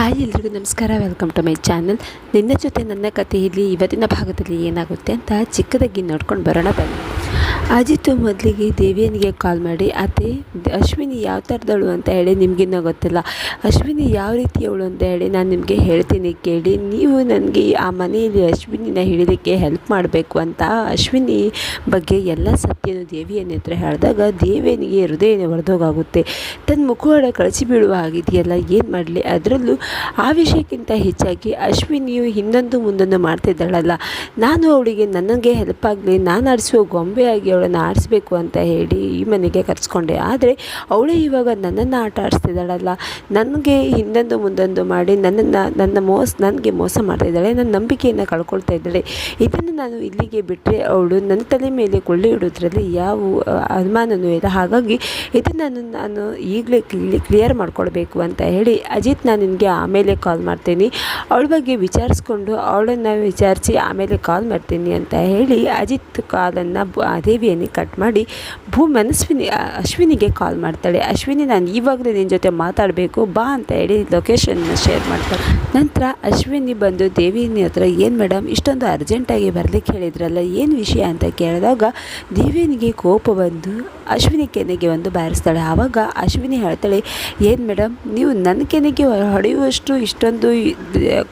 Hi ಎಲ್ರಿಗೂ ನಮಸ್ಕಾರ welcome to my channel ನಿನ್ನ ಜೊತೆ ನನ್ನ ಕಥೆಯಲ್ಲಿ ಇವತ್ತಿನ ಭಾಗದಲ್ಲಿ ಏನಾಗುತ್ತೆ ಅಂತ ಚಿಕ್ಕದಾಗಿ ನೋಡ್ಕೊಂಡು ಬರೋಣ ಬನ್ನಿ. ಅಜಿತು ಮೊದಲಿಗೆ ದೇವಿಯನಿಗೆ ಕಾಲ್ ಮಾಡಿ, ಅತ್ತೆ, ಅಶ್ವಿನಿ ಯಾವ ಥರದವಳು ಅಂತ ಹೇಳಿ ನಿಮಗಿನ್ನೂ ಗೊತ್ತಿಲ್ಲ. ಅಶ್ವಿನಿ ಯಾವ ರೀತಿಯವಳು ಅಂತ ಹೇಳಿ ನಾನು ನಿಮಗೆ ಹೇಳ್ತೀನಿ ಕೇಳಿ. ನೀವು ನನಗೆ ಆ ಮನೆಯಲ್ಲಿ ಅಶ್ವಿನಿನ ಹಿಡಿಲಿಕ್ಕೆ ಹೆಲ್ಪ್ ಮಾಡಬೇಕು ಅಂತ ಅಶ್ವಿನಿ ಬಗ್ಗೆ ಎಲ್ಲ ಸತ್ಯನೂ ದೇವಿಯನ್ನ ಹತ್ರ ಹೇಳಿದಾಗ ದೇವಿಯನಿಗೆ ಹೃದಯ ಹೊರದೋಗಾಗುತ್ತೆ ತನ್ನ ಮುಖವಾಡ ಕಳಚಿ ಬೀಳುವ ಆಗಿದೆಯಲ್ಲ ಏನು ಮಾಡಲಿ? ಅದರಲ್ಲೂ ಆ ವಿಷಯಕ್ಕಿಂತ ಹೆಚ್ಚಾಗಿ ಅಶ್ವಿನಿಯು ಹಿಂದೊಂದು ಮುಂದೊಂದು ಮಾಡ್ತಿದ್ದಾಳಲ್ಲ. ನಾನು ಅವಳಿಗೆ ನನಗೆ ಹೆಲ್ಪ್ ಆಗಲಿ, ನಾನು ಆಡಿಸುವ ಗೊಂಬೆಯಾಗಿ ಅವಳನ್ನು ಆಡಿಸ್ಬೇಕು ಅಂತ ಹೇಳಿ ಈ ಮನೆಗೆ ಕರೆಸ್ಕೊಂಡೆ. ಆದರೆ ಅವಳೇ ಇವಾಗ ನನ್ನನ್ನು ಆಟ ಆಡಿಸ್ತಿದ್ದಾಳಲ್ಲ, ನನಗೆ ಹಿಂದೊಂದು ಮುಂದೊಂದು ಮಾಡಿ ನನ್ನನ್ನು, ನನ್ನ ಮೋಸ, ನನಗೆ ಮೋಸ ಮಾಡ್ತಾಯಿದ್ದಾಳೆ ನನ್ನ ನಂಬಿಕೆಯನ್ನು ಕಳ್ಕೊಳ್ತಾ ಇದ್ದಾಳೆ. ಇದನ್ನು ನಾನು ಇಲ್ಲಿಗೆ ಬಿಟ್ಟರೆ ಅವಳು ನನ್ನ ತಲೆ ಮೇಲೆ ಕೊಳ್ಳೆ ಇಡೋದ್ರಲ್ಲಿ ಯಾವ ಅನುಮಾನವೂ ಇಲ್ಲ. ಹಾಗಾಗಿ ಇದನ್ನು ನಾನು ಈಗಲೇ ಕ್ಲಿಯರ್ ಮಾಡ್ಕೊಳ್ಬೇಕು ಅಂತ ಹೇಳಿ ಅಜಿತ್ ನಾನು ನಿನಗೆ ಆಮೇಲೆ ಕಾಲ್ ಮಾಡ್ತೀನಿ. ಅವಳ ಬಗ್ಗೆ ವಿಚಾರಿಸ್ಕೊಂಡು ಅವಳನ್ನು ವಿಚಾರಿಸಿ ಆಮೇಲೆ ಕಾಲ್ ಮಾಡ್ತೀನಿ ಅಂತ ಹೇಳಿ ಅಜಿತ್ ಕಾಲನ್ನು ದೇವಿಯನ್ನು ಕಟ್ ಮಾಡಿ ಭೂ ಮನಸ್ವಿನಿ ಅಶ್ವಿನಿಗೆ ಕಾಲ್ ಮಾಡ್ತಾಳೆ. ಅಶ್ವಿನಿ, ನಾನು ಇವಾಗಲೇ ನಿನ್ನ ಜೊತೆ ಮಾತಾಡಬೇಕು, ಬಾ ಅಂತ ಹೇಳಿ ಲೊಕೇಶನ್ನ ಶೇರ್ ಮಾಡ್ತಾಳೆ. ನಂತರ ಅಶ್ವಿನಿ ಬಂದು ದೇವಿನಿ ಹತ್ರ, ಏನು ಮೇಡಮ್ ಇಷ್ಟೊಂದು ಅರ್ಜೆಂಟಾಗಿ ಬರಲಿಕ್ಕೆ ಹೇಳಿದ್ರಲ್ಲ, ಏನು ವಿಷಯ ಅಂತ ಕೇಳಿದಾಗ ದೇವಿನಿಗೆ ಕೋಪ ಬಂದು ಅಶ್ವಿನಿ ಕೆನೆಗೆ ಒಂದು ಬಾರಿಸ್ತಾಳೆ. ಆವಾಗ ಅಶ್ವಿನಿ ಹೇಳ್ತಾಳೆ, ಏನು ಮೇಡಮ್ ನೀವು ನನ್ನ ಕೆನೆಗೆ ಹೊಡೆಯುವಷ್ಟು ಇಷ್ಟೊಂದು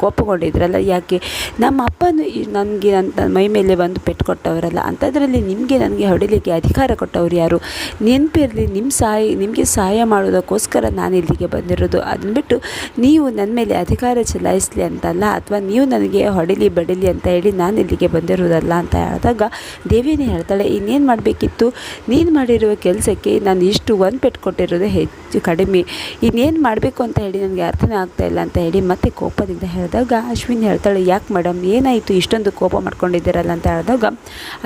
ಕೋಪಗೊಂಡಿದ್ರಲ್ಲ, ಯಾಕೆ? ನಮ್ಮ ಅಪ್ಪನು ನನಗೆ ನನ್ನ ಮೈ ಮೇಲೆ ಬಂದು ಪೆಟ್ಟು ಕೊಟ್ಟವರಲ್ಲ ಅಂಥದ್ರಲ್ಲಿ ನಿಮಗೆ ನನಗೆ ಹೊಡಿಲಿಕ್ಕೆ ಅಧಿಕಾರ ಕೊಟ್ಟವ್ರು ಯಾರು? ನೆನಪಿರಲಿ ನಿಮ್ಮ ಸಹಾಯ ನಿಮಗೆ ಸಹಾಯ ಮಾಡೋದಕ್ಕೋಸ್ಕರ ನಾನು ಇಲ್ಲಿಗೆ ಬಂದಿರೋದು. ಅದನ್ನು ಬಿಟ್ಟು ನೀವು ನನ್ನ ಮೇಲೆ ಅಧಿಕಾರ ಚಲಾಯಿಸಲಿ ಅಂತಲ್ಲ, ಅಥವಾ ನೀವು ನನಗೆ ಹೊಡಿಲಿ, ಬಡಿಲಿ ಅಂತ ಹೇಳಿ ನಾನು ಇಲ್ಲಿಗೆ ಬಂದಿರೋದಲ್ಲ ಅಂತ ಹೇಳಿದಾಗ ದೇವಿನೇ ಹೇಳ್ತಾಳೆ, ಇನ್ನೇನು ಮಾಡಬೇಕಿತ್ತು? ನೀನು ಮಾಡಿರುವ ಕೆಲಸಕ್ಕೆ ನಾನು ಇಷ್ಟು ಒಂದು ಪೆಟ್ಟು ಕೊಟ್ಟಿರೋದು ಹೆಚ್ಚು ಕಡಿಮೆ. ಇನ್ನೇನು ಮಾಡಬೇಕು ಅಂತ ಹೇಳಿ ನನಗೆ ಅರ್ಥನೇ ಇಲ್ಲ ಅಂತ ಹೇಳಿ ಮತ್ತೆ ಕೋಪದಿಂದ ಹೇಳಿದಾಗ ಅಶ್ವಿನಿ ಹೇಳ್ತಾಳೆ, ಯಾಕೆ ಮೇಡಮ್ ಏನಾಯಿತು, ಇಷ್ಟೊಂದು ಕೋಪ ಮಾಡ್ಕೊಂಡಿದ್ದೀರಲ್ಲ ಅಂತ ಹೇಳಿದಾಗ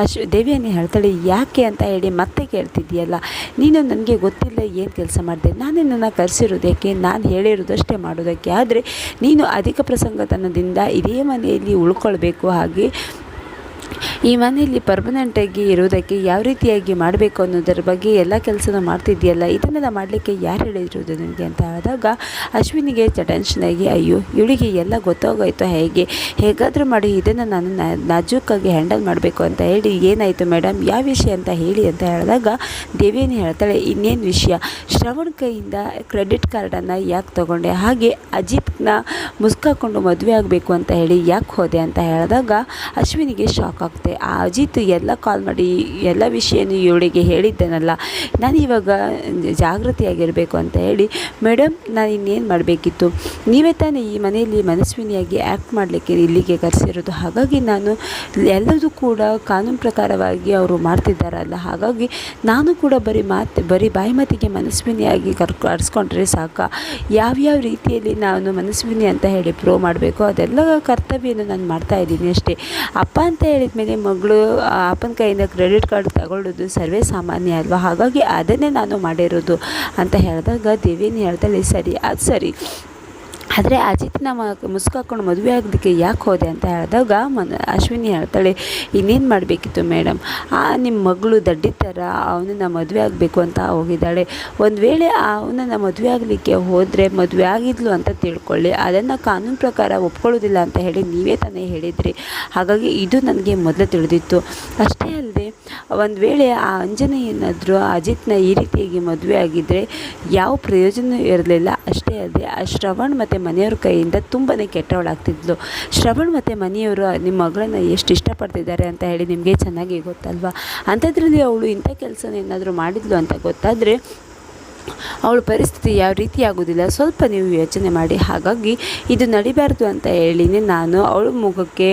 ಅಶ್ ದೇವಿಯನ್ನೇ ಹೇಳ್ತಾಳೆ ಯಾಕೆ ಅಂತ ಹೇಳಿ ಮತ್ತೆ ಕೇಳ್ತಿದ್ದೀಯಲ್ಲ? ನೀನು ನನಗೆ ಗೊತ್ತಿಲ್ಲ ಏನು ಕೆಲಸ ಮಾಡಿದೆ. ನಾನೇ ನಿನ್ನನ್ನು ಕರೆಸಿರೋದಕ್ಕೆ ನಾನು ಹೇಳಿರೋದಷ್ಟೇ ಮಾಡೋದಕ್ಕೆ. ಆದರೆ ನೀನು ಅಧಿಕ ಪ್ರಸಂಗತನದಿಂದ ಇದೇ ಮನೆಯಲ್ಲಿ ಉಳ್ಕೊಳ್ಬೇಕು ಹಾಗೆ ಈ ಮನೆಯಲ್ಲಿ ಪರ್ಮನೆಂಟಾಗಿ ಇರೋದಕ್ಕೆ ಯಾವ ರೀತಿಯಾಗಿ ಮಾಡಬೇಕು ಅನ್ನೋದರ ಬಗ್ಗೆ ಎಲ್ಲ ಕೆಲಸನ ಮಾಡ್ತಿದ್ದೀಯಲ್ಲ? ಇದನ್ನೆಲ್ಲ ಮಾಡಲಿಕ್ಕೆ ಯಾರು ಹೇಳಿದ್ರು ನಿಮಗೆ ಅಂತ ಹೇಳಿದಾಗ ಅಶ್ವಿನಿಗೆ ಟೆನ್ಷನ್ ಆಗಿ, ಅಯ್ಯೋ, ಇವಳಿಗೆ ಎಲ್ಲ ಗೊತ್ತಾಗೋಯ್ತು ಹೇಗೆ? ಹೇಗಾದರೂ ಮಾಡಿ ಇದನ್ನು ನಾನು ನಾಜೂಕಾಗಿ ಹ್ಯಾಂಡಲ್ ಮಾಡಬೇಕು ಅಂತ ಹೇಳಿ ಏನಾಯಿತು ಮೇಡಮ್ ಯಾವ ವಿಷಯ ಅಂತ ಹೇಳಿ ಅಂತ ಹೇಳಿದಾಗ ದೇವಿಯನ್ನು ಹೇಳ್ತಾಳೆ, ಇನ್ನೇನು ವಿಷಯ? ಶ್ರವಣ್ ಕೈಯಿಂದ ಕ್ರೆಡಿಟ್ ಕಾರ್ಡನ್ನು ಯಾಕೆ ತೊಗೊಂಡೆ? ಹಾಗೆ ಅಜಿತ್ನ ಮುಸ್ಕಾಕೊಂಡು ಮದುವೆ ಆಗಬೇಕು ಅಂತ ಹೇಳಿ ಯಾಕೆ ಹೋದೆ? ಅಂತ ಹೇಳಿದಾಗ ಅಶ್ವಿನಿಗೆ ಶಾಕ್ ಆಗುತ್ತೆ ಆ ಅಜಿತ್ ಎಲ್ಲ ಕಾಲ್ ಮಾಡಿ ಎಲ್ಲ ವಿಷಯನೂ ಇವಳಿಗೆ ಹೇಳಿದ್ದೇನಲ್ಲ. ನಾನು ಇವಾಗ ಜಾಗೃತಿಯಾಗಿರಬೇಕು ಅಂತ ಹೇಳಿ ಮೇಡಮ್ ನಾನು ಇನ್ನೇನು ಮಾಡಬೇಕಿತ್ತು? ನೀವೇ ತಾನೇ ಈ ಮನೆಯಲ್ಲಿ ಮನಸ್ವಿನಿಯಾಗಿ ಆ್ಯಕ್ಟ್ ಮಾಡಲಿಕ್ಕೆ ಇಲ್ಲಿಗೆ ಕರೆಸಿರೋದು. ಹಾಗಾಗಿ ನಾನು ಎಲ್ಲದೂ ಕೂಡ ಕಾನೂನು ಪ್ರಕಾರವಾಗಿ ಅವರು ಮಾಡ್ತಿದ್ದಾರಲ್ಲ. ಹಾಗಾಗಿ ನಾನು ಕೂಡ ಬರೀ ಮಾತು, ಬರೀ ಬಾಯಿ ಮಾತಿಗೆ ಮನಸ್ವಿನಿಯಾಗಿ ಕರ್, ಕರೆಸ್ಕೊಂಡ್ರೆ ಸಾಕ? ಯಾವ್ಯಾವ ರೀತಿಯಲ್ಲಿ ನಾನು ಮನಸ್ವಿನಿ ಅಂತ ಹೇಳಿ ಪ್ರೂವ್ ಮಾಡಬೇಕು? ಅದೆಲ್ಲ ಕರ್ತವ್ಯನ ನಾನು ಮಾಡ್ತಾ ಇದ್ದೀನಿ ಅಷ್ಟೇ. ಅಪ್ಪ ಅಂತ ಹೇಳಿದ ಮೇಲೆ ಮಗಳು ಅಪ್ಪನ ಕೈಯಿಂದ ಕ್ರೆಡಿಟ್ ಕಾರ್ಡ್ ತಗೊಳ್ಳೋದು ಸರ್ವೇ ಸಾಮಾನ್ಯ ಅಲ್ವಾ? ಹಾಗಾಗಿ ಅದನ್ನೇ ನಾನು ಮಾಡಿರೋದು ಅಂತ ಹೇಳಿದಾಗ ದೇವಿನ ಹೇಳ್ತಾಳೆ, ಸರಿ, ಅದು ಸರಿ. ಆದರೆ ಅಜಿತ್ನ ಮ ಮುಸ್ಕಾಕೊಂಡು ಮದುವೆ ಆಗೋದಕ್ಕೆ ಯಾಕೆ ಹೋದೆ ಅಂತ ಹೇಳಿದಾಗ ಮನ ಅಶ್ವಿನಿ ಹೇಳ್ತಾಳೆ, ಇನ್ನೇನು ಮಾಡಬೇಕಿತ್ತು ಮೇಡಮ್ ಆ ನಿಮ್ಮ ಮಗಳು ದಡ್ಡಿ ಥರ ಅವನನ್ನು ಮದುವೆ ಆಗಬೇಕು ಅಂತ ಹೋಗಿದ್ದಾಳೆ. ಒಂದು ವೇಳೆ ಅವನನ್ನು ಮದುವೆ ಆಗಲಿಕ್ಕೆ ಹೋದರೆ ಮದುವೆ ಆಗಿದ್ಲು ಅಂತ ತಿಳ್ಕೊಳ್ಳಿ, ಅದನ್ನು ಕಾನೂನು ಪ್ರಕಾರ ಒಪ್ಕೊಳ್ಳೋದಿಲ್ಲ ಅಂತ ಹೇಳಿ ನೀವೇ ತಾನೇ ಹೇಳಿದ್ರಿ. ಹಾಗಾಗಿ ಇದು ನನಗೆ ಮೊದಲು ತಿಳಿದಿತ್ತು. ಅಷ್ಟೇ ಅಲ್ಲದೆ ಒಂದು ವೇಳೆ ಆ ಅಂಜನೇಯನಾದರೂ ಅಜಿತ್ನ ಈ ರೀತಿಯಾಗಿ ಮದುವೆ ಆಗಿದ್ದರೆ ಯಾವ ಪ್ರಯೋಜನ ಇರಲಿಲ್ಲ. ಅಷ್ಟೇ ಅಲ್ಲದೆ ಆ ಶ್ರವಣ್ ಮತ್ತು ಮನೆಯವ್ರ ಕೈಯಿಂದ ತುಂಬಾ ಕೆಟ್ಟವಳಾಗ್ತಿದ್ಲು. ಶ್ರವಣ್ ಮತ್ತು ಮನೆಯವರು ನಿಮ್ಮ ಮಗಳನ್ನ ಎಷ್ಟು ಇಷ್ಟಪಡ್ತಿದ್ದಾರೆ ಅಂತ ಹೇಳಿ ನಿಮಗೆ ಚೆನ್ನಾಗಿ ಗೊತ್ತಲ್ವಾ? ಅಂಥದ್ರಲ್ಲಿ ಅವಳು ಇಂಥ ಕೆಲಸನ ಏನಾದರೂ ಮಾಡಿದ್ಲು ಅಂತ ಗೊತ್ತಾದರೆ ಅವಳ ಪರಿಸ್ಥಿತಿ ಯಾವ ರೀತಿ ಆಗೋದಿಲ್ಲ ಸ್ವಲ್ಪ ನೀವು ಯೋಚನೆ ಮಾಡಿ. ಹಾಗಾಗಿ ಇದು ನಡಿಬಾರ್ದು ಅಂತ ಹೇಳಿನೇ ನಾನು ಅವಳ ಮುಖಕ್ಕೆ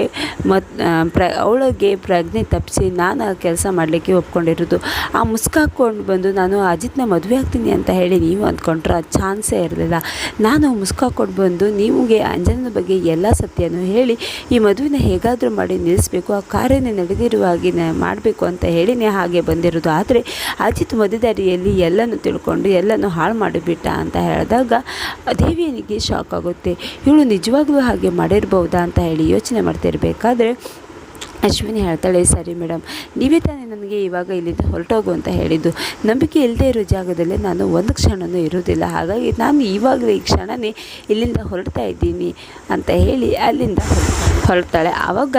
ಮತ್ತು ಪ್ರ, ಅವಳಿಗೆ ಪ್ರಜ್ಞೆ ತಪ್ಪಿಸಿ ನಾನು ಆ ಕೆಲಸ ಮಾಡಲಿಕ್ಕೆ ಒಪ್ಕೊಂಡಿರೋದು. ಆ ಮುಸ್ಕ ಹಾಕ್ಕೊಂಡು ಬಂದು ನಾನು ಅಜಿತ್ನ ಮದುವೆ ಆಗ್ತೀನಿ ಅಂತ ಹೇಳಿ ನೀವು ಅಂದ್ಕೊಂಡ್ರೆ ಆ ಚಾನ್ಸೇ ಇರಲಿಲ್ಲ. ನಾನು ಮುಸ್ಕ ಹಾಕ್ಕೊಂಡು ಬಂದು ನಿಮಗೆ ಅಂಜನನ ಬಗ್ಗೆ ಎಲ್ಲ ಸತ್ಯನೂ ಹೇಳಿ, ಈ ಮದುವೆನ ಹೇಗಾದರೂ ಮಾಡಿ ನಿಲ್ಲಿಸಬೇಕು, ಆ ಕಾರ್ಯನೇ ನಡೆದಿರುವ ಹಾಗೆ ಮಾಡಬೇಕು ಅಂತ ಹೇಳಿನೇ ಹಾಗೆ ಬಂದಿರೋದು. ಆದರೆ ಅಜಿತ್ ಮಧ್ಯದಾರಿಯಲ್ಲಿ ಎಲ್ಲನೂ ತಿಳ್ಕೊಂಡು ಎಲ್ಲನೂ ಹಾಳು ಮಾಡಿಬಿಟ್ಟ ಅಂತ ಹೇಳಿದಾಗ ದೇವಿಯನಿಗೆ ಶಾಕ್ ಆಗುತ್ತೆ. ಇವಳು ನಿಜವಾಗ್ಲೂ ಹಾಗೆ ಮಾಡಿರ್ಬೋದಾ ಅಂತ ಹೇಳಿ ಯೋಚನೆ ಮಾಡ್ತಿರ್ಬೇಕಾದ್ರೆ ಅಶ್ವಿನಿ ಹೇಳ್ತಾಳೆ, ಸರಿ ಮೇಡಮ್, ನೀವೇ ನನಗೆ ಇವಾಗ ಇಲ್ಲಿಂದ ಹೊರಟೋಗು ಅಂತ ಹೇಳಿದ್ದು. ನಂಬಿಕೆ ಇಲ್ಲದೆ ಇರೋ ಜಾಗದಲ್ಲಿ ನಾನು ಒಂದು ಕ್ಷಣವೂ ಇರುವುದಿಲ್ಲ. ಹಾಗಾಗಿ ನಾನು ಇವಾಗಲೇ ಈ ಕ್ಷಣನೇ ಇಲ್ಲಿಂದ ಹೊರಡ್ತಾ ಇದ್ದೀನಿ ಅಂತ ಹೇಳಿ ಅಲ್ಲಿಂದ ಹೊರಡ್ತಾಳೆ. ಆವಾಗ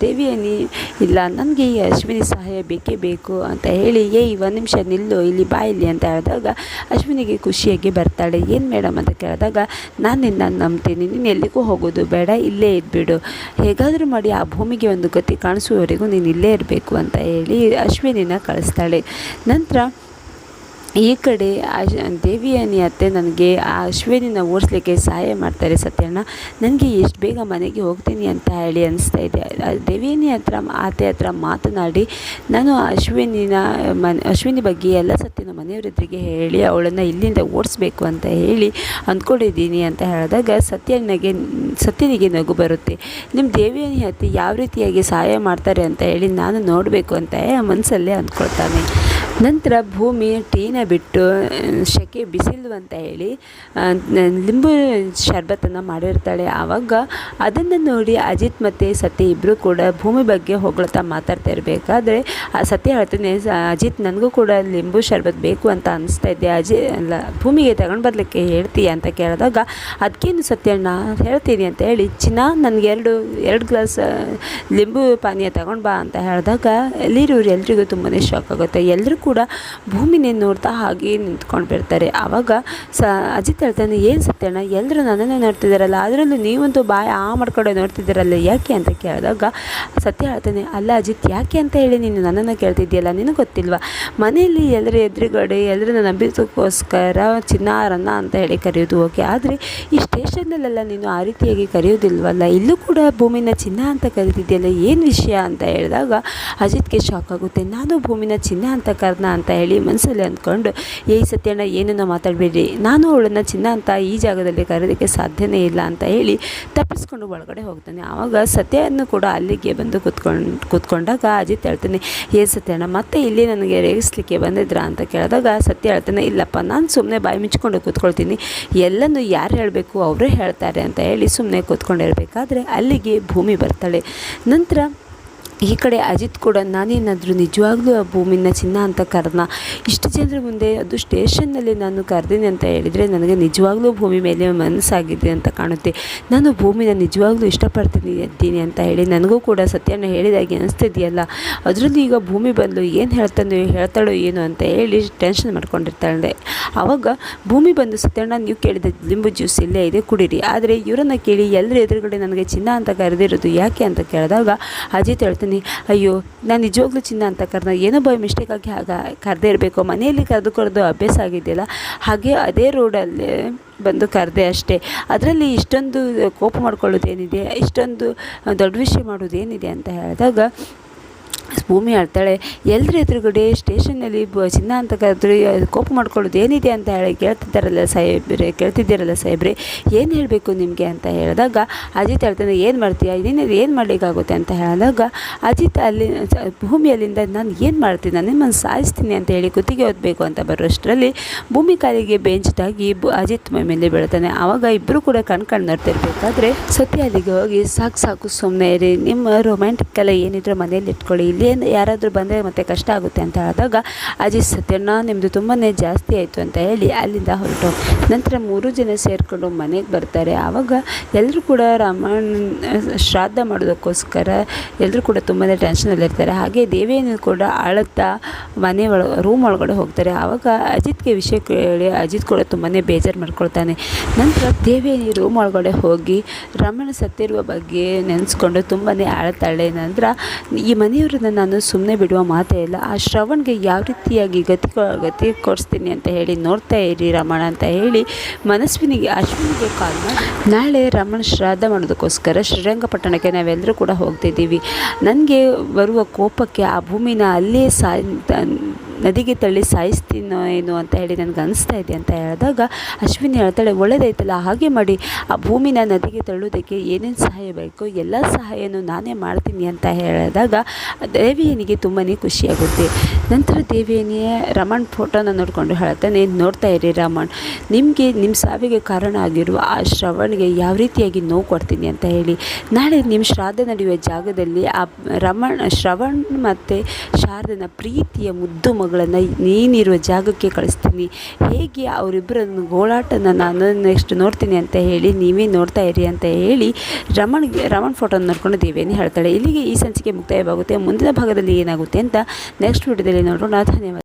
ದೇವಿಯನಿ, ಇಲ್ಲ, ನನಗೆ ಈ ಅಶ್ವಿನಿ ಸಹಾಯ ಬೇಕೇ ಬೇಕು ಅಂತ ಹೇಳಿ ಏಯ್ ಒಂದು ನಿಮಿಷ ನಿಲ್ಲು, ಇಲ್ಲಿ ಬಾ ಇಲ್ಲಿ ಅಂತ ಹೇಳಿದಾಗ ಅಶ್ವಿನಿಗೆ ಖುಷಿಯಾಗಿ ಬರ್ತಾಳೆ. ಏನು ಮೇಡಮ್? ಅಂತ ಕೇಳಿದಾಗ, ನಾನು ನಿನ್ನ ನಂಬ್ತೀನಿ. ನೀನು ಎಲ್ಲಿಗೂ ಹೋಗೋದು ಬೇಡ, ಇಲ್ಲೇ ಇದ್ಬಿಡು. ಹೇಗಾದರೂ ಮಾಡಿ ಆ ಭೂಮಿಗೆ ಒಂದು ಗತಿ ಕಾಣಿಸುವವರೆಗೂ ನೀನು ಇಲ್ಲೇ ಇರಬೇಕು ಅಂತ ಹೇಳಿ ಅಶ್ವಿನಿನ ಕಳಿಸ್ತಾಳೆ. ನಂತರ ಈ ಕಡೆ ಅಶ್ ದೇವಿಯನಿ ಅತ್ತೆ ನನಗೆ ಆ ಅಶ್ವಿನಿನ ಓಡಿಸ್ಲಿಕ್ಕೆ ಸಹಾಯ ಮಾಡ್ತಾರೆ ಸತ್ಯಣ್ಣ. ನನಗೆ ಎಷ್ಟು ಬೇಗ ಮನೆಗೆ ಹೋಗ್ತೀನಿ ಅಂತ ಹೇಳಿ ಅನಿಸ್ತಾ ಇದೆ. ದೇವಿಯನಿ ಹತ್ರ ಆತೆ ಹತ್ರ ಮಾತನಾಡಿ, ನಾನು ಅಶ್ವಿನಿನ ಮನೆ, ಅಶ್ವಿನಿ ಬಗ್ಗೆ ಎಲ್ಲ ಸತ್ಯನ ಮನೆಯವರಿದ್ರಿಗೆ ಹೇಳಿ, ಅವಳನ್ನು ಇಲ್ಲಿಂದ ಓಡಿಸ್ಬೇಕು ಅಂತ ಹೇಳಿ ಅಂದ್ಕೊಂಡಿದ್ದೀನಿ ಅಂತ ಹೇಳಿದಾಗ ಸತ್ಯಣ್ಣಗೆ, ಸತ್ಯನಿಗೆ ನಗು ಬರುತ್ತೆ. ನಿಮ್ಮ ದೇವಿಯನಿ ಅತ್ತೆ ಯಾವ ರೀತಿಯಾಗಿ ಸಹಾಯ ಮಾಡ್ತಾರೆ ಅಂತ ಹೇಳಿ ನಾನು ನೋಡಬೇಕು ಅಂತ ಮನಸ್ಸಲ್ಲೇ ಅಂದ್ಕೊಳ್ತಾನೆ. ನಂತರ ಭೂಮಿ ಟೀನ ಬಿಟ್ಟು ಸೆಕೆ ಬಿಸಿಲು ಅಂತ ಹೇಳಿ ಲಿಂಬು ಶರ್ಬತ್ತನ್ನು ಮಾಡಿರ್ತಾಳೆ. ಆವಾಗ ಅದನ್ನು ನೋಡಿ ಅಜಿತ್ ಮತ್ತು ಸತಿ ಇಬ್ಬರು ಕೂಡ ಭೂಮಿ ಬಗ್ಗೆ ಹೊಗಳ್ತಾ ಮಾತಾಡ್ತಾ ಇರಬೇಕಾದ್ರೆ, ಆ ಸತ್ಯ ಹೇಳ್ತಾನೆ ಅಜಿತ್, ನನಗೂ ಕೂಡ ಲಿಂಬು ಶರ್ಬತ್ ಬೇಕು ಅಂತ ಅನಿಸ್ತಾ ಇದ್ದೆ ಅಜಿ, ಅಲ್ಲ, ಭೂಮಿಗೆ ತಗೊಂಡು ಬರಲಿಕ್ಕೆ ಹೇಳ್ತೀಯ? ಅಂತ ಕೇಳಿದಾಗ ಅದಕ್ಕೇನು ಸತ್ಯಣ್ಣ, ಹೇಳ್ತೀನಿ ಅಂತ ಹೇಳಿ, ಚಿನ್ನ, ನನಗೆ ಎರಡು ಎರಡು ಗ್ಲಾಸ್ ಲಿಂಬು ಪಾನೀಯ ತಗೊಂಡು ಬಾ ಅಂತ ಹೇಳಿದಾಗ ಅಲ್ಲಿರೋರು ಎಲ್ರಿಗೂ ತುಂಬಾ ಶಾಕ್ ಆಗುತ್ತೆ. ಎಲ್ಲರೂ ಕೂಡ ಭೂಮಿನೇ ನೋಡ್ತಾ ಹಾಗೆ ನಿಂತ್ಕೊಂಡು ಬಿಡ್ತಾರೆ ಆವಾಗ ಸ ಅಜಿತ್ ಹೇಳ್ತಾನೆ, ಏನು ಸತ್ಯಣ್ಣ ಎಲ್ಲರೂ ನನ್ನನ್ನೇ ನೋಡ್ತಿದ್ದಾರಲ್ಲ ಅದರಲ್ಲೂ ನೀವಂತೂ ಬಾಯ ಆ ಮಾಡ್ಕೊಂಡು ನೋಡ್ತಿದ್ದೀರಲ್ಲ ಯಾಕೆ ಅಂತ ಕೇಳಿದಾಗ ಸತ್ಯ ಹೇಳ್ತಾನೆ, ಅಲ್ಲ ಅಜಿತ್, ಯಾಕೆ ಅಂತ ಹೇಳಿ ನೀನು ನನ್ನನ್ನು ಕೇಳ್ತಿದ್ದೀಯಲ್ಲ, ನಿನಗೆ ಗೊತ್ತಿಲ್ವಾ? ಮನೆಯಲ್ಲಿ ಎಲ್ಲರ ಎದುರುಗಡೆ ಎಲ್ಲರನ್ನ ನಂಬಿಸೋಕ್ಕೋಸ್ಕರ ಚಿನ್ನಾರನ್ನ ಅಂತ ಹೇಳಿ ಕರೆಯೋದು ಓಕೆ. ಆದರೆ ಈ ಸ್ಟೇಷನ್ನಲ್ಲೆಲ್ಲ ನೀನು ಆ ರೀತಿಯಾಗಿ ಕರೆಯೋದಿಲ್ವಲ್ಲ, ಇಲ್ಲೂ ಕೂಡ ಭೂಮಿನ ಚಿನ್ನ ಅಂತ ಕರೀತಿದ್ಯಲ್ಲ, ಏನು ವಿಷಯ? ಅಂತ ಹೇಳಿದಾಗ ಅಜಿತ್ಗೆ ಶಾಕ್ ಆಗುತ್ತೆ, ನಾನು ಭೂಮಿನ ಚಿನ್ನ ಅಂತ ಅಂತ ಹೇಳಿ ಮನಸ್ಸಲ್ಲಿ ಅಂದ್ಕೊಂಡು, ಏಯ್ ಸತ್ಯಣ್ಣ ಏನನ್ನು ಮಾತಾಡಬೇಡಿ. ನಾನು ಅವಳನ್ನು ಚಿನ್ನ ಅಂತ ಈ ಜಾಗದಲ್ಲಿ ಕರೆಯೋದಕ್ಕೆ ಸಾಧ್ಯನೇ ಇಲ್ಲ ಅಂತ ಹೇಳಿ ತಪ್ಪಿಸ್ಕೊಂಡು ಒಳಗಡೆ ಹೋಗ್ತಾನೆ. ಆವಾಗ ಸತ್ಯವನ್ನು ಕೂಡ ಅಲ್ಲಿಗೆ ಬಂದು ಕೂತ್ಕೊಂಡು, ಕೂತ್ಕೊಂಡಾಗ ಅಜಿತ್ ಹೇಳ್ತಾನೆ, ಏ ಸತ್ಯಣ್ಣ, ಮತ್ತೆ ಇಲ್ಲಿ ನನಗೆ ರೇಗಿಸ್ಲಿಕ್ಕೆ ಬಂದಿದ್ರಾ? ಅಂತ ಕೇಳಿದಾಗ ಸತ್ಯ ಹೇಳ್ತಾನೆ, ಇಲ್ಲಪ್ಪ, ನಾನು ಸುಮ್ಮನೆ ಬಾಯಿ ಮುಚ್ಕೊಂಡು ಕೂತ್ಕೊಳ್ತೀನಿ. ಎಲ್ಲನೂ ಯಾರು ಹೇಳಬೇಕು ಅವರೇ ಹೇಳ್ತಾರೆ ಅಂತ ಹೇಳಿ ಸುಮ್ಮನೆ ಕೂತ್ಕೊಂಡಿರಬೇಕಾದ್ರೆ ಅಲ್ಲಿಗೆ ಭೂಮಿ ಬರ್ತಾಳೆ. ನಂತರ ಈ ಕಡೆ ಅಜಿತ್ ಕೂಡ, ನಾನೇನಾದರೂ ನಿಜವಾಗ್ಲೂ ಆ ಭೂಮಿನ ಚಿನ್ನ ಅಂತ ಕರೆದ ಇಷ್ಟು ಜನರ ಮುಂದೆ ಅದು ಸ್ಟೇಷನ್ನಲ್ಲಿ ನಾನು ಕರೆದೀನಿ ಅಂತ ಹೇಳಿದರೆ ನನಗೆ ನಿಜವಾಗ್ಲೂ ಭೂಮಿ ಮೇಲೆ ಮನಸ್ಸಾಗಿದೆ ಅಂತ ಕಾಣುತ್ತೆ. ನಾನು ಭೂಮಿನ ನಿಜವಾಗ್ಲೂ ಇಷ್ಟಪಡ್ತೀನಿ ಇದ್ದೀನಿ ಅಂತ ಹೇಳಿ ನನಗೂ ಕೂಡ ಸತ್ಯನ ಹೇಳಿದಾಗೆ ಅನಿಸ್ತಿದೆಯಲ್ಲ? ಅದರಲ್ಲೂ ಈಗ ಭೂಮಿ ಬಂದು ಏನು ಹೇಳ್ತಾನೆ, ಹೇಳ್ತಾಳೋ ಏನು ಅಂತ ಹೇಳಿ ಟೆನ್ಷನ್ ಮಾಡ್ಕೊಂಡಿರ್ತಾಳೆ. ಆವಾಗ ಭೂಮಿ ಬಂದು, ಸತ್ಯಣ್ಣ ನೀವು ಕೇಳಿದ ಲಿಂಬು ಜ್ಯೂಸ್ ಇಲ್ಲೇ ಇದೆ, ಕುಡೀರಿ. ಆದರೆ ಇವರನ್ನು ಕೇಳಿ ಎಲ್ಲರ ಎದುರುಗಡೆ ನನಗೆ ಚಿನ್ನ ಅಂತ ಕರೆದಿರೋದು ಯಾಕೆ ಅಂತ ಕೇಳಿದಾಗ ಅಜಿತ್ ಹೇಳ್ತಾನೆ ಅಯ್ಯೋ, ನಾನು ನಿಜವಾಗ್ಲೂ ಚಿನ್ನ ಅಂತ ಕರ್ನ ಏನೋ ಬೈ ಮಿಸ್ಟೇಕಾಗಿ ಹಾಗೆ ಕರೆದೇ ಇರಬೇಕು. ಮನೆಯಲ್ಲಿ ಕರೆದು ಕರೆದು ಅಭ್ಯಾಸ ಆಗಿದೆಯಲ್ಲ, ಹಾಗೆ ಅದೇ ರೋಡಲ್ಲಿ ಬಂದು ಕರೆದೆ ಅಷ್ಟೇ. ಅದರಲ್ಲಿ ಇಷ್ಟೊಂದು ಕೋಪ ಮಾಡ್ಕೊಳ್ಳೋದೇನಿದೆ, ಇಷ್ಟೊಂದು ದೊಡ್ಡ ವಿಷಯ ಮಾಡೋದೇನಿದೆ ಅಂತ ಹೇಳಿದಾಗ ಭೂಮಿ ಹೇಳ್ತಾಳೆ ಎಲ್ಲರ ಎದುರುಗಡೆ ಸ್ಟೇಷನ್ನಲ್ಲಿ ಬ ಚಿನ್ನ ಅಂತ ಕರೆದ್ರು ಕೋಪ ಮಾಡ್ಕೊಳ್ಳೋದು ಏನಿದೆ ಅಂತ ಹೇಳಿ ಕೇಳ್ತಿದ್ದಾರಲ್ಲ ಸಾಹೇಬ್ರೆ, ಕೇಳ್ತಿದ್ದೀರಲ್ಲ ಸಾಹೇಬ್ರೆ? ಏನು ಹೇಳಬೇಕು ನಿಮಗೆ ಅಂತ ಹೇಳಿದಾಗ, ಅಜಿತ್ ಹೇಳ್ತಾನೆ, ಏನು ಮಾಡ್ತೀಯ? ನೀನು ಏನು ಮಾಡಲಿಕ್ಕಾಗುತ್ತೆ? ಅಂತ ಹೇಳಿದಾಗ, ಅಜಿತ್ ಅಲ್ಲಿ, ಭೂಮಿಯಲ್ಲಿಂದ ನಾನು ಏನು ಮಾಡ್ತೀನಿ? ನಾನು ನಿಮ್ಮನ್ನು ಸಾಯಿಸ್ತೀನಿ ಅಂತ ಹೇಳಿ ಕುತ್ತಿಗೆ ಓದಬೇಕು ಅಂತ ಬರೋಷ್ಟರಲ್ಲಿ ಭೂಮಿ ಕಾಲಿಗೆ ಬೆಂಚ್ಟಾಗಿ ಅಜಿತ್ ಮೇಲೆ ಬೀಳ್ತಾನೆ. ಆವಾಗ ಇಬ್ಬರು ಕೂಡ ಕಣ್ ಕಣ್ಣು ನೋಡ್ತಿರ್ಬೇಕಾದ್ರೆ, ಸತ್ಯ ಅಲ್ಲಿಗೆ ಹೋಗಿ, ಸಾಕು ಸಾಕು ಸುಮ್ಮನೆ ಇರಿ. ನಿಮ್ಮ ರೊಮ್ಯಾಂಟಿಕ್ ಎಲ್ಲ ಏನಿದ್ರು ಮನೇಲಿ ಇಟ್ಕೊಳ್ಳಿ. ಇಲ್ಲಿ ಯಾರಾದರೂ ಬಂದರೆ ಮತ್ತೆ ಕಷ್ಟ ಆಗುತ್ತೆ ಅಂತ ಹೇಳಿದಾಗ ಅಜಿ ಸತ್ಯಣ್ಣ ನಿಮ್ಮದು ತುಂಬಾ ಜಾಸ್ತಿ ಆಯಿತು ಅಂತ ಹೇಳಿ ಅಲ್ಲಿಂದ ಹೊರಟು. ನಂತರ ಮೂರು ಜನ ಸೇರಿಕೊಂಡು ಮನೆಗೆ ಬರ್ತಾರೆ. ಆವಾಗ ಎಲ್ಲರೂ ಕೂಡ ರಾಮಾಯಣ ಶ್ರಾದ್ದ ಮಾಡೋದಕ್ಕೋಸ್ಕರ ಎಲ್ಲರೂ ಕೂಡ ತುಂಬಾ ಟೆನ್ಷನಲ್ಲಿರ್ತಾರೆ ಹಾಗೆ ದೇವಿಯನ್ನು ಕೂಡ ಅಳುತ್ತಾ ಮನೆ ಒಳಗೆ ರೂಮ್ ಒಳಗಡೆ ಹೋಗ್ತಾರೆ. ಆವಾಗ ಅಜಿತ್ಗೆ ವಿಷಯ ಕೇಳಿ ಅಜಿತ್ ಕೂಡ ತುಂಬಾ ಬೇಜಾರು ಮಾಡ್ಕೊಳ್ತಾನೆ. ನಂತರ ದೇವಿಯನಿ ರೂಮ್ ಒಳಗಡೆ ಹೋಗಿ ರಮಣ ಸತ್ತಿರುವ ಬಗ್ಗೆ ನೆನೆಸ್ಕೊಂಡು ತುಂಬಾ ಆಳ್ತಾಳೆ. ನಂತರ ಈ ಮನೆಯವ್ರನ್ನ ನಾನು ಸುಮ್ಮನೆ ಬಿಡುವ ಮಾತೇ ಇಲ್ಲ. ಆ ಶ್ರವಣ್ಗೆ ಯಾವ ರೀತಿಯಾಗಿ ಗತಿ ಗತಿ ಕೊಡಿಸ್ತೀನಿ ಅಂತ ಹೇಳಿ ನೋಡ್ತಾ ಇರಿ ರಮಣ ಅಂತ ಹೇಳಿ ಮನಸ್ವಿನಿಗೆ, ಅಶ್ವಿನಿಗೆ ಕಾಲ್ ನಾಳೆ ರಮಣ ಶ್ರಾದ್ದ ಮಾಡೋದಕ್ಕೋಸ್ಕರ ಶ್ರೀರಂಗಪಟ್ಟಣಕ್ಕೆ ನಾವೆಲ್ಲರೂ ಕೂಡ ಹೋಗ್ತಿದ್ದೀವಿ. ನನಗೆ ಬರುವ ಕೋಪಕ್ಕೆ ಆ ಭೂಮಿನ ಅಲ್ಲೇ ಸಾಯ್ ನದಿಗೆ ತಳ್ಳಿ ಸಾಯಿಸ್ತೀನೋ ಏನು ಅಂತ ಹೇಳಿ ನನಗೆ ಅನಿಸ್ತಾ ಇದೆ ಅಂತ ಹೇಳಿದಾಗ ಅಶ್ವಿನಿ ಹೇಳ್ತಾಳೆ ಒಳ್ಳೇದೈತಲ್ಲ ಹಾಗೆ ಮಾಡಿ. ಆ ಭೂಮಿನ ನದಿಗೆ ತಳ್ಳುವುದಕ್ಕೆ ಏನೇನು ಸಹಾಯ ಬೇಕು ಎಲ್ಲ ಸಹಾಯನೂ ನಾನೇ ಮಾಡ್ತೀನಿ ಅಂತ ಹೇಳಿದಾಗ, ದೇವಿಯನಿಗೆ ತುಂಬಾ ಖುಷಿಯಾಗುತ್ತೆ. ನಂತರ ದೇವಿಯನಿಯ ರಮಣ್ ಫೋಟೋನ ನೋಡಿಕೊಂಡು ಹೇಳ್ತಾನೆ ನೋಡ್ತಾ ಇರಿ ರಮಣ್, ನಿಮಗೆ ನಿಮ್ಮ ಸಾವಿಗೆ ಕಾರಣ ಆಗಿರುವ ಆ ಶ್ರವಣ್ಗೆ ಯಾವ ರೀತಿಯಾಗಿ ನೋವು ಕೊಡ್ತೀನಿ ಅಂತ ಹೇಳಿ. ನಾಳೆ ನಿಮ್ಮ ಶ್ರಾದ್ದ ನಡೆಯುವ ಜಾಗದಲ್ಲಿ ಆ ರಮಣ್, ಶ್ರವಣ್ ಮತ್ತು ಶಾರದನ ಪ್ರೀತಿಯ ಮುದ್ದು ಮಗಳನ್ನು ನೀನಿರುವ ಜಾಗಕ್ಕೆ ಕಳಿಸ್ತೀನಿ. ಹೇಗೆ ಅವರಿಬ್ಬರನ್ನು ಗೋಳಾಟನ ನಾನು ನೆಕ್ಸ್ಟ್ ನೋಡ್ತೀನಿ ಅಂತ ಹೇಳಿ, ನೀವೇ ನೋಡ್ತಾ ಇರಿ ಅಂತ ಹೇಳಿ ರಮಣ್ಗೆ, ರಮಣ್ ಫೋಟೋನ ನೋಡ್ಕೊಂಡು ದೇವೇನೆ ಹೇಳ್ತಾಳೆ. ಇಲ್ಲಿಗೆ ಈ ಸಂಚಿಕೆ ಮುಕ್ತಾಯವಾಗುತ್ತೆ. ಮುಂದಿನ ಭಾಗದಲ್ಲಿ ಏನಾಗುತ್ತೆ ಅಂತ ನೆಕ್ಸ್ಟ್ ವಿಡಿಯೋದಲ್ಲಿ 관련으로 나타내면